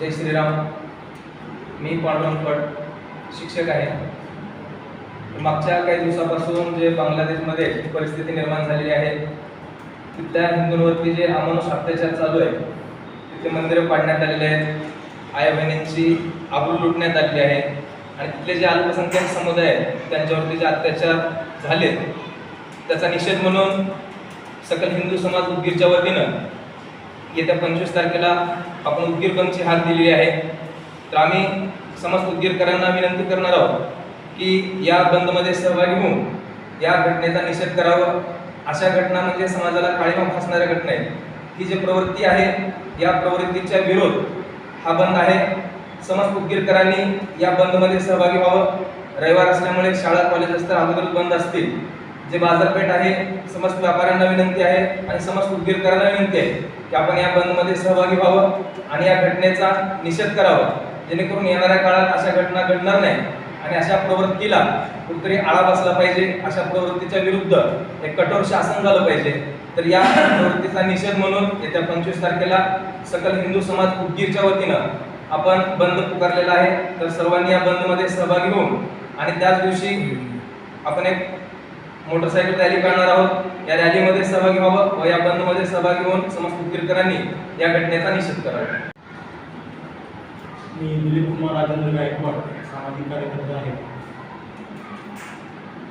जय श्रीराम. मी पांडुरंग शिक्षक आहे. मागच्या काही दिवसापासून जे बांगलादेशमध्ये परिस्थिती निर्माण झालेली आहे तिथल्या हिंदूंवरती जे अमानुष अत्याचार चालू आहे तिथे मंदिरं पाडण्यात आलेले आहेत. आई बहिणींची आबरू लुटण्यात आलेली आहे. आणि तिथले जे अल्पसंख्याक समुदाय आहेत त्यांच्यावरती जे अत्याचार झाले त्याचा निषेध म्हणून सकल हिंदू समाज उदगीरच्या वतीनं येत्या पंचवीस तारखेला आपण उदगीर हात दिलेली आहे. तर आम्ही समस्त उदगीरकरांना विनंती करणार आहोत की या बंदमध्ये सहभागी होऊन या घटनेचा निषेध करावा. अशा घटना म्हणजे समाजाला काळीमा फासणाऱ्या घटना आहेत. ही जी प्रवृत्ती आहे या प्रवृत्तीच्या विरोध हा बंद आहे. समस्त उद्गीरकरांनी या बंदमध्ये सहभागी व्हावं. रविवार असल्यामुळे शाळा कॉलेज असतात अगोदर बंद असतील. जे बाजारपेठ आहे समस्त व्यापाऱ्यांना विनंती आहे आणि समस्त उद्गीरकरांना विनंती आहे. की आपण या बंदमध्ये सहभागी व्हावं आणि या घटनेचा निषेध करावा. जेणेकरून येणाऱ्या काळात अशा घटना घडणार नाही आणि अशा प्रवृत्तीला कुठेतरी आळा बसला पाहिजे अशा प्रवृत्तीच्या विरुद्ध एक कठोर शासन झालं पाहिजे. तर या प्रवृत्तीचा निषेध म्हणून येत्या पंचवीस तारखेला सकल हिंदू समाज उदगीरच्या वतीनं आपण बंद पुकारलेला आहे. तर सर्वांनी या बंदमध्ये सहभागी होऊन आणि त्याच दिवशी आपण एक मोटरसायकल रॅली काढणार आहोत. या रॅलीमध्ये सहभागी व्हावं व या बंदमध्ये सहभागी होऊन समस्त उदगीरकरांनी या घटनेचा निषेध करावा. मी दिलीप कुमार राजेंद्र गायकवाड सामाजिक कार्यकर्ते आहे.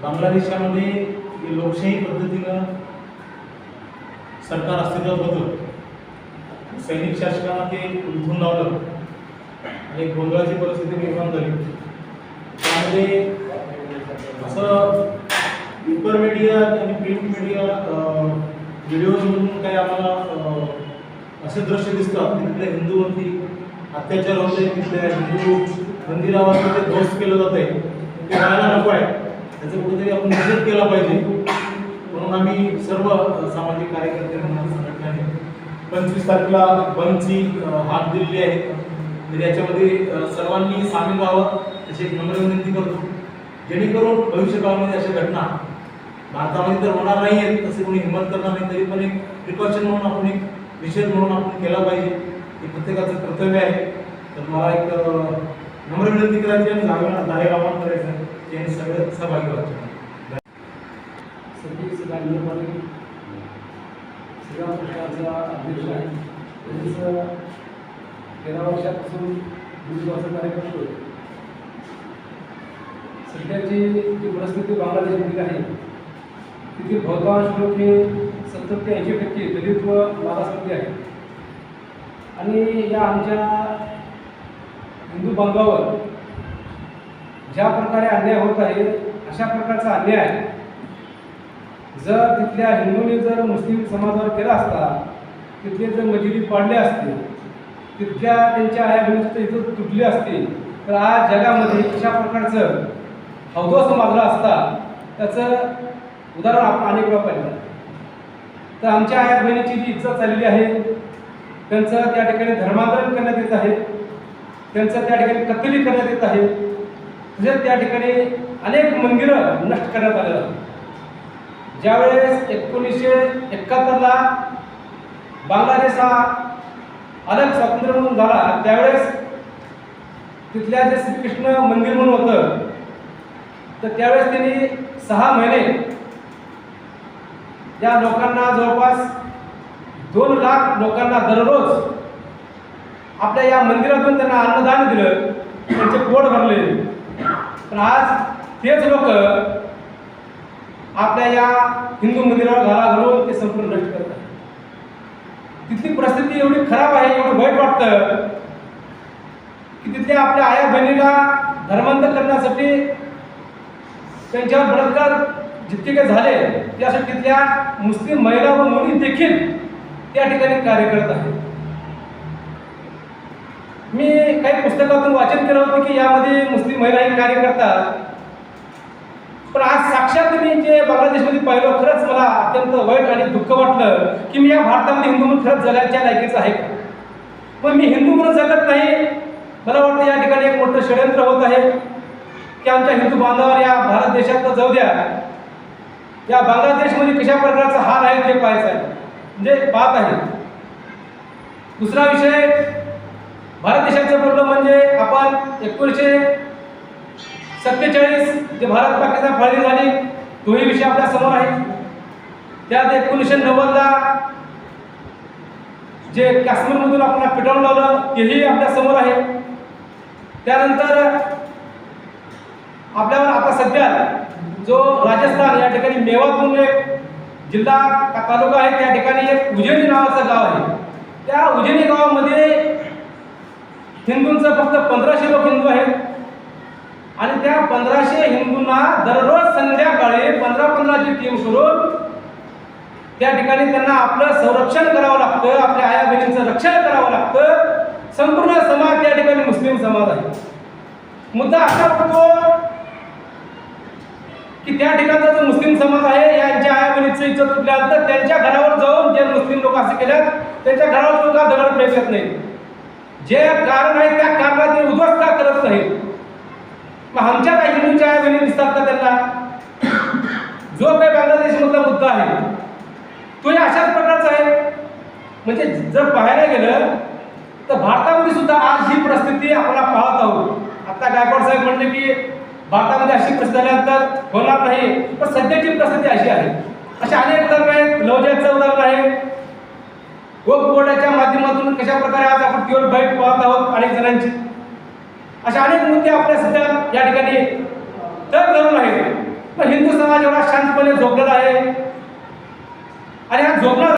बांगलादेशामध्ये लोकशाही पद्धतीनं सरकार अस्तित्वात होतं. सैनिक शासकांना ते उलथून लावलं. आणि गोंधळाची परिस्थिती निर्माण झाली. व्हिडिओजमधून काही आम्हाला असे दृश्य दिसतात. की तिथल्या हिंदूवरती अत्याचार होते तिथल्या हिंदू मंदिरावरती ते ध्वस्त केलं आहे ते व्हायला नको आहे. त्याचं कुठेतरी आपण निषेध केला पाहिजे. म्हणून आम्ही सर्व सामाजिक कार्यकर्ते म्हणून संघटनाने पंचवीस तारखेला बंदची हात हाक दिलेली आहे. तर याच्यामध्ये सर्वांनी सामील व्हावं अशी एक नम्र विनंती करतो. जेणेकरून भविष्यकाळामध्ये अशा घटना भारतामध्ये तर होणार नाही आहेत तसे कोणी हिंमत करणार नाही तरी पण एक प्रिकॉशन म्हणून आपण एक विषय म्हणून आपण केला पाहिजे. हे प्रत्येकाचं कर्तव्य आहे. तर मला एक नम्र विनंती करायची आणि जाहीर जाहीर आवाहन करायचं आहे. की सगळं सहभागी व्हायचे सतीश गांधी पाटील श्रीराम अध्यक्ष आहे. तसेच तेरा वर्षापासून दूध कार्यक्रम करतो सध्याची जी परिस्थिती बांगलादेशमधील आहे तिथील बहुतांश लोक हे सत्तर ते ऐंशी टक्के दलित व मागासवर्गीय आहेत. आणि या आमच्या हिंदू बांधवावर ज्या प्रकारे अन्याय होत आहे अशा प्रकारचा अन्याय जर तिथल्या हिंदूंनी जर मुस्लिम समाजावर केला असता तिथले जर मजिदी पाडले असते तिथल्या त्यांच्या आया बहिणीचं इथं तुटली असते तर आज जगामध्ये अशा प्रकारचं हौदो समाजला असता त्याचं उदाहरण आपण अनेक वेळा पाहिलं. तर आमच्या आया बहिणीची जी इज्जत झालेली आहे त्यांचं त्या ठिकाणी धर्मांतरण करण्यात येत आहे. त्यांचं त्या ठिकाणी कत्तली करण्यात येत आहे. म्हणजे त्या ठिकाणी अनेक मंदिरं नष्ट करण्यात आलेलं आहे. ज्यावेळेस एकोणीसशे एकाहत्तरला बांगलादेश हा अलग स्वातंत्र्य म्हणून झाला त्यावेळेस तिथल्या जे श्रीकृष्ण मंदिर म्हणून होतं तर त्यावेळेस त्यांनी सहा महिने या लोकांना जवळपास दोन लाख लोकांना दररोज आपल्या या मंदिरातून त्यांना अन्नदान दिलं त्यांचे पोट भरले. पण आज तेच लोक आपल्या या हिंदू मंदिरावर घाला घालून ते संपूर्ण नष्ट करत तिथली परिस्थिती एवढी खराब आहे एवढं वाईट वाटतं की तिथल्या आपल्या आया बहिणीला धर्मांतर करण्यासाठी त्यांच्यावर बलात्कार जितके काही झाले त्यासाठी तिथल्या मुस्लिम महिला व मुली देखील त्या ठिकाणी कार्य करत आहेत. मी काही पुस्तकातून वाचन केलं होतं की यामध्ये मुस्लिम महिला हे कार्य करतात. पण आज साक्षात मी जे बांगलादेशमध्ये पाहिलं खरंच मला अत्यंत वाईट आणि दुःख वाटलं की मी या भारतामध्ये हिंदू म्हणून खरंच जगायच्या लायकीचं आहे का? पण मी हिंदू म्हणून जगत नाही मला वाटतं या ठिकाणी एक मोठं षडयंत्र होत आहे की आमच्या हिंदू बांधवावर या भारत देशात जाऊ द्या. या बांगलादेशमध्ये कशा प्रकारचा हाल आहे ते पाहायचं आहे. म्हणजे पाहत आहे. दुसरा विषय भारत देशाचं बोललं म्हणजे आपण एकोणीसशे सत्तेचाळीस जे भारत पाकिस्तान फाळणी झाली तोही विषय आपल्यासमोर आहे. त्यात एकोणीसशे नव्वदला जे काश्मीरमधून आपण पेटवून लावलं तेही आपल्यासमोर आहे. त्यानंतर आपल्यावर आता सध्या जो राजस्थान या ठिकाणी मेवात म्हणून एक जिल्हा तालुका आहे त्या ठिकाणी एक उजनी नावाचं गाव आहे. त्या उजनी गावामध्ये हिंदूंचं फक्त पंधराशे लोक हिंदू आहेत. आणि त्या पंधराशे हिंदूंना दररोज संध्याकाळी पंधरा पंधराची टीम सोडून त्या ठिकाणी त्यांना आपलं संरक्षण करावं लागतं आपल्या आया बहिणींचं रक्षण करावं लागतं. संपूर्ण समाज त्या ठिकाणी मुस्लिम समाज आहे. मुद्दा असा होतो की त्या ठिकाणचा जो मुस्लिम समाज आहे यांच्या आया बहिणीचं इज्जत तुटल्यानंतर त्यांच्या घरावर जाऊन जे मुस्लिम लोक असे केल्यात त्यांच्या घरावर सुद्धा दगड फेकत नाही जे कारण आहे त्या कारणात ते उद्ध्वस्त का करत नाही मग आमच्या काही हिंदूंच्या आया बहिणी दिसतात का त्यांना? जो काही बांगलादेशमधला मुद्दा आहे तोही अशाच प्रकारचा आहे. म्हणजे जर पाहायला गेलं तर भारतामध्ये सुद्धा आज ही परिस्थिती आपण पाहत आहोत. आता गायकवाड साहेब म्हणले की भारतामध्ये अशी प्रसिद्ध झाल्यानंतर होणार नाही. पण सध्याची प्रसिद्धी अशी आहे. असे अनेक उदाहरण आहेत. लवजाचं उदाहरण आहे. व बोर्डाच्या माध्यमातून कशा प्रकारे आज आपण केवळ बैठ पाहत आहोत अनेक जणांची? अशा अनेक मुद्दे आपल्या सध्या या ठिकाणी तर धरून आहेत. पण हिंदू समाज एवढा शांतपणे झोपलेला आहे. आणि हा झोपणार